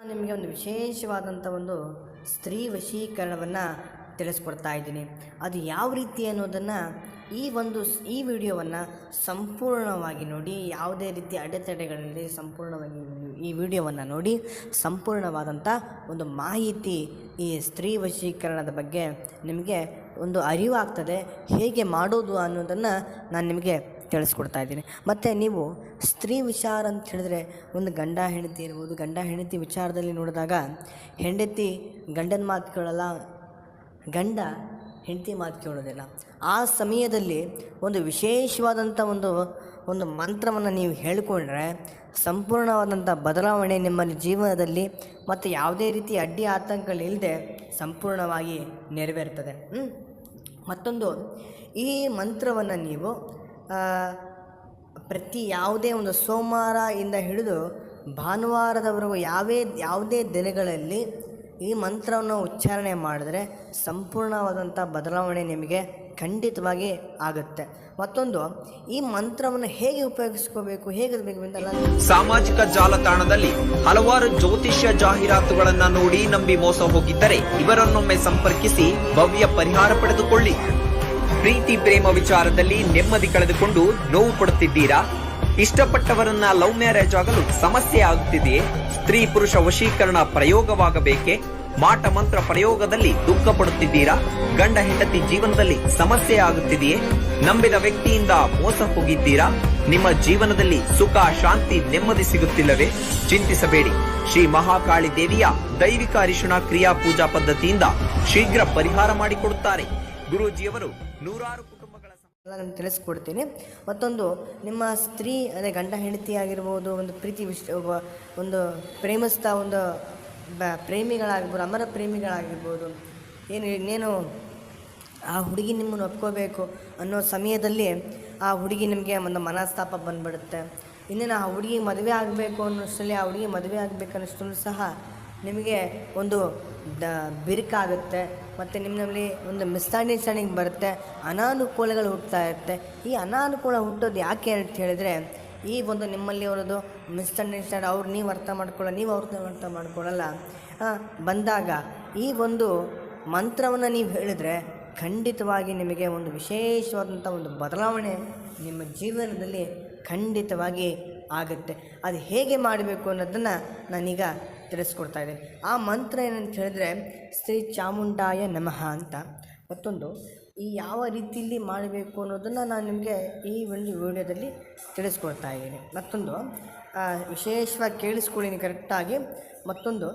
ನಾನು ನಿಮಗೆ ಒಂದು ವಿಶೇಷವಾದಂಥ ಒಂದು ಸ್ತ್ರೀ ವಶೀಕರಣವನ್ನು ತಿಳಿಸ್ಕೊಡ್ತಾ ಇದ್ದೀನಿ. ಅದು ಯಾವ ರೀತಿ ಅನ್ನೋದನ್ನು ಈ ಒಂದು ಈ ವಿಡಿಯೋವನ್ನು ಸಂಪೂರ್ಣವಾಗಿ ನೋಡಿ, ಯಾವುದೇ ರೀತಿ ಅಡೆತಡೆಗಳಲ್ಲಿ ಸಂಪೂರ್ಣವಾಗಿ ಈ ವಿಡಿಯೋವನ್ನು ನೋಡಿ ಸಂಪೂರ್ಣವಾದಂಥ ಒಂದು ಮಾಹಿತಿ ಈ ಸ್ತ್ರೀ ವಶೀಕರಣದ ಬಗ್ಗೆ ನಿಮಗೆ ಒಂದು ಅರಿವಾಗ್ತದೆ. ಹೇಗೆ ಮಾಡೋದು ಅನ್ನೋದನ್ನು ನಾನು ನಿಮಗೆ ತಿಳಿಸ್ಕೊಡ್ತಾ ಇದ್ದೀನಿ. ಮತ್ತು ನೀವು ಸ್ತ್ರೀ ವಿಚಾರ ಅಂತ ಹೇಳಿದ್ರೆ ಒಂದು ಗಂಡ ಹೆಂಡತಿ ಇರ್ಬೋದು, ಗಂಡ ಹೆಂಡತಿ ವಿಚಾರದಲ್ಲಿ ನೋಡಿದಾಗ ಹೆಂಡತಿ ಗಂಡನ ಮಾತು ಕೇಳಲ್ಲ, ಗಂಡ ಹೆಂಡತಿ ಮಾತು ಕೇಳೋದಿಲ್ಲ. ಆ ಸಮಯದಲ್ಲಿ ಒಂದು ವಿಶೇಷವಾದಂಥ ಒಂದು ಒಂದು ಮಂತ್ರವನ್ನು ನೀವು ಹೇಳಿಕೊಂಡ್ರೆ ಸಂಪೂರ್ಣವಾದಂಥ ಬದಲಾವಣೆ ನಿಮ್ಮ ಜೀವನದಲ್ಲಿ ಮತ್ತು ಯಾವುದೇ ರೀತಿ ಅಡ್ಡಿ ಆತಂಕಗಳಿಲ್ಲದೆ ಸಂಪೂರ್ಣವಾಗಿ ನೆರವೇರ್ತದೆ. ಮತ್ತೊಂದು, ಈ ಮಂತ್ರವನ್ನು ನೀವು ಪ್ರತಿ ಯಾವುದೇ ಒಂದು ಸೋಮವಾರ ಇಂದ ಹಿಡಿದು ಭಾನುವಾರದವರೆಗೂ ಯಾವೇ, ಯಾವುದೇ ದಿನಗಳಲ್ಲಿ ಈ ಮಂತ್ರವನ್ನು ಉಚ್ಚಾರಣೆ ಮಾಡಿದರೆ ಸಂಪೂರ್ಣವಾದಂಥ ಬದಲಾವಣೆ ನಿಮಗೆ ಖಂಡಿತವಾಗಿ ಆಗುತ್ತೆ. ಮತ್ತೊಂದು, ಈ ಮಂತ್ರವನ್ನು ಹೇಗೆ ಉಪಯೋಗಿಸ್ಕೋಬೇಕು, ಹೇಗೆ ಅಂತ ಸಾಮಾಜಿಕ ಜಾಲತಾಣದಲ್ಲಿ ಹಲವಾರು ಜ್ಯೋತಿಷ್ಯ ಜಾಹೀರಾತುಗಳನ್ನು ನೋಡಿ ನಂಬಿ ಮೋಸ ಹೋಗಿದ್ದರೆ ಇವರನ್ನೊಮ್ಮೆ ಸಂಪರ್ಕಿಸಿ ಭವ್ಯ ಪರಿಹಾರ ಪಡೆದುಕೊಳ್ಳಿ. ಪ್ರೀತಿ ಪ್ರೇಮ ವಿಚಾರದಲ್ಲಿ ನೆಮ್ಮದಿ ಕಳೆದುಕೊಂಡು ನೋವು ಕೊಡುತ್ತಿದ್ದೀರಾ? ಇಷ್ಟಪಟ್ಟವರನ್ನ ಲವ್ ಮ್ಯಾರೇಜ್ ಆಗಲು ಸಮಸ್ಯೆ ಆಗುತ್ತಿದೆಯೇ? ಸ್ತ್ರೀ ಪುರುಷ ವಶೀಕರಣ ಪ್ರಯೋಗವಾಗಬೇಕೆ? ಮಾಟ ಮಂತ್ರ ಪ್ರಯೋಗದಲ್ಲಿ ದುಃಖ ಪಡುತ್ತಿದ್ದೀರಾ? ಗಂಡ ಹೆಂಡತಿ ಜೀವನದಲ್ಲಿ ಸಮಸ್ಯೆ ಆಗುತ್ತಿದೆಯೇ? ನಂಬಿದ ವ್ಯಕ್ತಿಯಿಂದ ಮೋಸ ಹೋಗಿದ್ದೀರಾ? ನಿಮ್ಮ ಜೀವನದಲ್ಲಿ ಸುಖ, ಶಾಂತಿ, ನೆಮ್ಮದಿ ಸಿಗುತ್ತಿಲ್ಲವೇ? ಚಿಂತಿಸಬೇಡಿ. ಶ್ರೀ ಮಹಾಕಾಳಿ ದೇವಿಯ ದೈವಿಕ ಅರಿಶಿಣ ಕ್ರಿಯಾ ಪೂಜಾ ಪದ್ಧತಿಯಿಂದ ಶೀಘ್ರ ಪರಿಹಾರ ಮಾಡಿಕೊಡುತ್ತಾರೆ. ಗುರೂಜಿಯವರು ನೂರಾರು ಕುಟುಂಬಗಳ ನಾನು ತಿಳಿಸ್ಕೊಡ್ತೀನಿ. ಮತ್ತೊಂದು, ನಿಮ್ಮ ಸ್ತ್ರೀ, ಅದೇ ಗಂಡ, ಹೆಂಡತಿ ಆಗಿರ್ಬೋದು, ಒಂದು ಪ್ರೀತಿ ವಿಶ್ ಒಂದು ಪ್ರೇಮಿಸ್ತಾ, ಒಂದು ಬ ಪ್ರೇಮಿಗಳಾಗಿರ್ಬೋದು, ಅಮರ ಪ್ರೇಮಿಗಳಾಗಿರ್ಬೋದು, ಏನು, ಇನ್ನೇನು ಆ ಹುಡುಗಿ ನಿಮ್ಮನ್ನು ಒಪ್ಕೋಬೇಕು ಅನ್ನೋ ಸಮಯದಲ್ಲಿ ಆ ಹುಡುಗಿ ನಿಮಗೆ ಒಂದು ಮನಸ್ತಾಪ ಬಂದ್ಬಿಡುತ್ತೆ. ಇನ್ನೇನು ಆ ಹುಡುಗಿ ಮದುವೆ ಆಗಬೇಕು ಅನ್ನೋಷ್ಟರಲ್ಲಿ, ಆ ಹುಡುಗಿ ಮದುವೆ ಆಗಬೇಕು ಅನ್ನೋಷ್ಟರಲ್ಲೂ ಸಹ ನಿಮಗೆ ಒಂದು ದ ಬಿರುಕಾಗುತ್ತೆ ಮತ್ತು ನಿಮ್ಮಲ್ಲಿ ಒಂದು ಮಿಸ್ಅಂಡರ್ಸ್ಟ್ಯಾಂಡಿಂಗ್ ಬರುತ್ತೆ, ಅನಾನುಕೂಲಗಳು ಹುಟ್ಟುತ್ತಾ ಇರುತ್ತೆ. ಈ ಅನಾನುಕೂಲ ಹುಟ್ಟೋದು ಯಾಕೆ ಅಂತ ಹೇಳಿದರೆ, ಈ ಒಂದು ನಿಮ್ಮಲ್ಲಿ ಅವರದು ಮಿಸ್ಅಂಡರ್ಸ್ಟ್ಯಾಂಡ್ ಅವ್ರು ನೀವು ಅರ್ಥ ಮಾಡ್ಕೊಳ್ಳೋ, ನೀವು ಅವ್ರನ್ನ ಅರ್ಥ ಮಾಡ್ಕೊಳ್ಳಲ್ಲ. ಬಂದಾಗ ಈ ಒಂದು ಮಂತ್ರವನ್ನು ನೀವು ಹೇಳಿದರೆ ಖಂಡಿತವಾಗಿ ನಿಮಗೆ ಒಂದು ವಿಶೇಷವಾದಂಥ ಒಂದು ಬದಲಾವಣೆ ನಿಮ್ಮ ಜೀವನದಲ್ಲಿ ಖಂಡಿತವಾಗಿ ಆಗುತ್ತೆ. ಅದು ಹೇಗೆ ಮಾಡಬೇಕು ಅನ್ನೋದನ್ನು ನಾನೀಗ ತಿಳಿಸ್ಕೊಡ್ತಾ ಇದ್ದೀನಿ ಆ ಮಂತ್ರ ಏನಂತ ಹೇಳಿದ್ರೆ, ಶ್ರೀ ಚಾಮುಂಡಾಯ ನಮಃ ಅಂತ. ಮತ್ತೊಂದು, ಈ ಯಾವ ರೀತಿಯಲ್ಲಿ ಮಾಡಬೇಕು ಅನ್ನೋದನ್ನು ನಾನು ನಿಮಗೆ ಈ ಒಂದು ವಿಡಿಯೋದಲ್ಲಿ ತಿಳಿಸ್ಕೊಡ್ತಾ ಇದ್ದೀನಿ. ಮತ್ತೊಂದು ವಿಶೇಷವಾಗಿ ಕೇಳಿಸ್ಕೊಳ್ಳಿ ಕರೆಕ್ಟಾಗಿ ಮತ್ತೊಂದು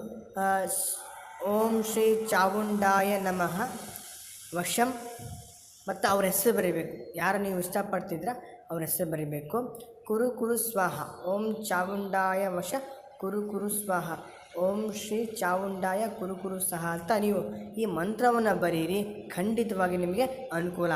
ಓಂ ಶ್ರೀ ಚಾಮುಂಡಾಯ ನಮಃ. ವಶಂ ಮತ್ತು ಅವ್ರ ಹೆಸರು ಬರೀಬೇಕು. ಯಾರು ನೀವು ಇಷ್ಟಪಡ್ತಿದ್ರ ಅವ್ರ ಹೆಸರು ಬರೀಬೇಕು. ಕುರು ಕುರು ಸ್ವಾಹ. ಓಂ ಚಾಮುಂಡಾಯ ವಶ ಕುರು ಕುರು ಸ್ವಾಹ. ಓಂ ಶ್ರೀ ಚಾವುಂಡಾಯ ಕುರು ಕುರು ಸಹ ಅಂತ ನೀವು ಈ ಮಂತ್ರವನ್ನು ಬರೀರಿ. ಖಂಡಿತವಾಗಿ ನಿಮಗೆ ಅನುಕೂಲ